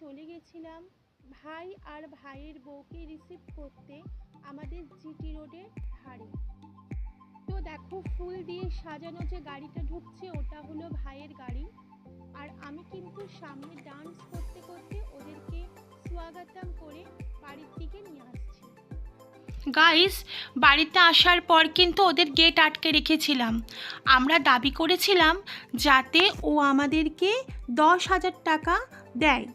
চলে গেছিলাম। ভাই আর ভাইয়ের বউকে রিসিভ করতে আমাদের জিটি রোডের ধারে। তো দেখো, ফুল দিয়ে সাজানো যে গাড়িটা ঢুকছে, ওটা হলো ভাইয়ের গাড়ি। আর আমি কিন্তু সামনে ডান্স করতে করতে ওদেরকে স্বাগতম করে বাড়ির দিকে নিয়ে আসছি। গাইস বাড়িতে আসার পর কিন্তু ওদের গেট আটকে রেখেছিলাম। আমরা দাবি করেছিলাম যাতে ও আমাদেরকে দশ হাজার টাকা দেয়।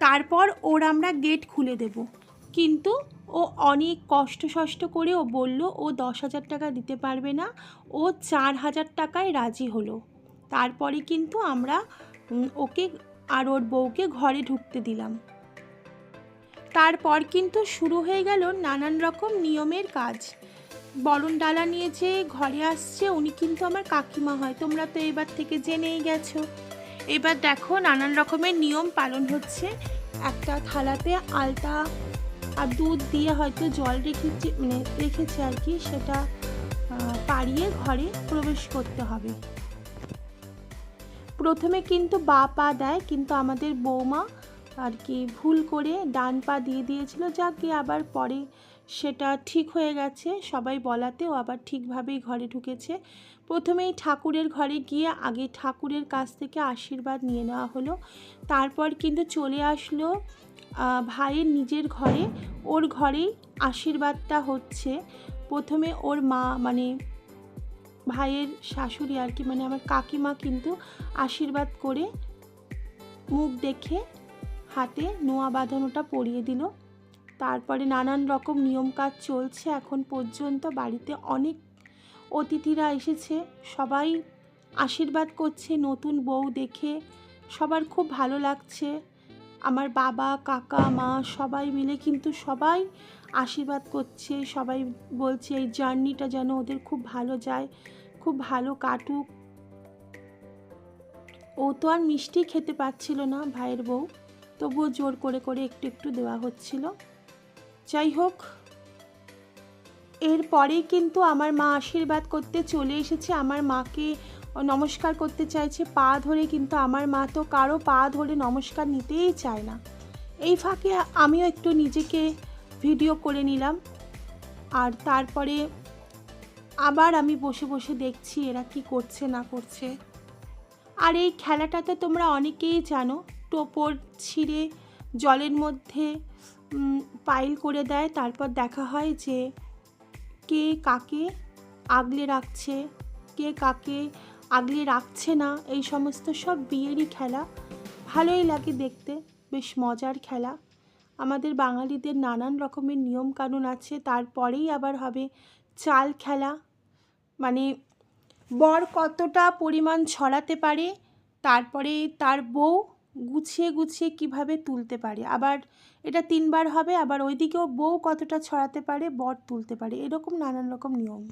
তারপর ওর আমরা গেট খুলে দেব। কিন্তু ও অনেক কষ্ট সষ্ট করে ও বলল, ও দশ হাজার টাকা দিতে পারবে না, ও চার হাজার টাকায় রাজি হলো। তারপরে কিন্তু আমরা ওকে আর ওর বউকে ঘরে ঢুকতে দিলাম। তারপর কিন্তু শুরু হয়ে গেল নানান রকম নিয়মের কাজ। বরণ ডালা নিয়ে যে ঘরে আসছে, উনি কিন্তু আমার কাকিমা হয়, তোমরা তো এবার থেকে জেনেই গেছো। এবার দেখো নানান রকমের নিয়ম পালন হচ্ছে। একটা থালাতে আলতা আর দুধ দিয়ে হয়তো জল রেখেছে মানে রেখেছে আর কি, সেটা পাড়িয়ে ঘরে প্রবেশ করতে হবে। প্রথমে কিন্তু বা পা দেয়, কিন্তু আমাদের বৌমা আর কি ভুল করে ডান পা দিয়ে দিয়েছিল যা কি আবার পরে সেটা ঠিক হয়ে গেছে, সবাই বলাতেও আবার ঠিকভাবেই ঘরে ঢুকেছে। প্রথমেই ঠাকুরের ঘরে গিয়ে আগে ঠাকুরের কাছ থেকে আশীর্বাদ নিয়ে নেওয়া হলো। তারপর কিন্তু চলে আসলো ভাইয়ের নিজের ঘরে। ওর ঘরেই আশীর্বাদটা হচ্ছে। প্রথমে ওর মা মানে ভাইয়ের শাশুড়ি আর কি মানে আমার কাকিমা কিন্তু আশীর্বাদ করে মুখ দেখে হাতে নোয়া বাঁধানোটা পরিয়ে দিল। তারপরে নানান রকম নিয়ম কাজ চলছে এখন পর্যন্ত। বাড়িতে অনেক অতিথিরা এসেছে। সবাই আশীর্বাদ করছে নতুন বউ দেখে। সবার খুব ভালো লাগছে। আমার বাবা, কাকা, মা সবাই মিলে কিন্তু সবাই আশীর্বাদ করছে। সবাই বলছে এই জার্নিটা যেন ওদের খুব ভালো যায়, খুব ভালো কাটুক। ও তো আর মিষ্টি খেতে পাচ্ছিল না ভাইয়ের বউ। তবুও জোর করে করে একটু একটু দেওয়া হচ্ছিল। যাই হোক, এরপরেই কিন্তু আমার মা আশীর্বাদ করতে চলে এসেছে। আমার মাকে নমস্কার করতে চাইছে। পা ধরে কিন্তু আমার মা তো কারও পা ধরে নমস্কার নিতেই চায় না। এই ফাঁকে আমিও একটু নিজেকে ভিডিও করে নিলাম। আর তারপরে আবার আমি বসে বসে দেখছি এরা কি করছে, না করছে। আর এই খেলাটাতে তোমরা অনেকেই জানো, টোপর ছিঁড়ে জলের মধ্যে পাইল করে দেয়। তারপর দেখা হয় যে কে কাকে আগলে রাখছে, কে কাকে আগলে রাখছে না, এই সমস্ত সব বিয়েরই খেলা। ভালোই লাগে দেখতে, বেশ মজার খেলা। আমাদের বাঙালিদের নানান রকমের নিয়ম কানুন আছে, তারপরেই আবার হবে চাল খেলা। মানে বর কতটা পরিমাণ ছড়াতে পারে, তারপরে তার বউ গুছিয়ে গুছিয়ে কীভাবে তুলতে পারে? আবার এটা তিনবার হবে, আবার ওইদিকেও বউ কতটা ছড়াতে পারে, বর তুলতে পারে, এরকম নানান রকম নিয়ম।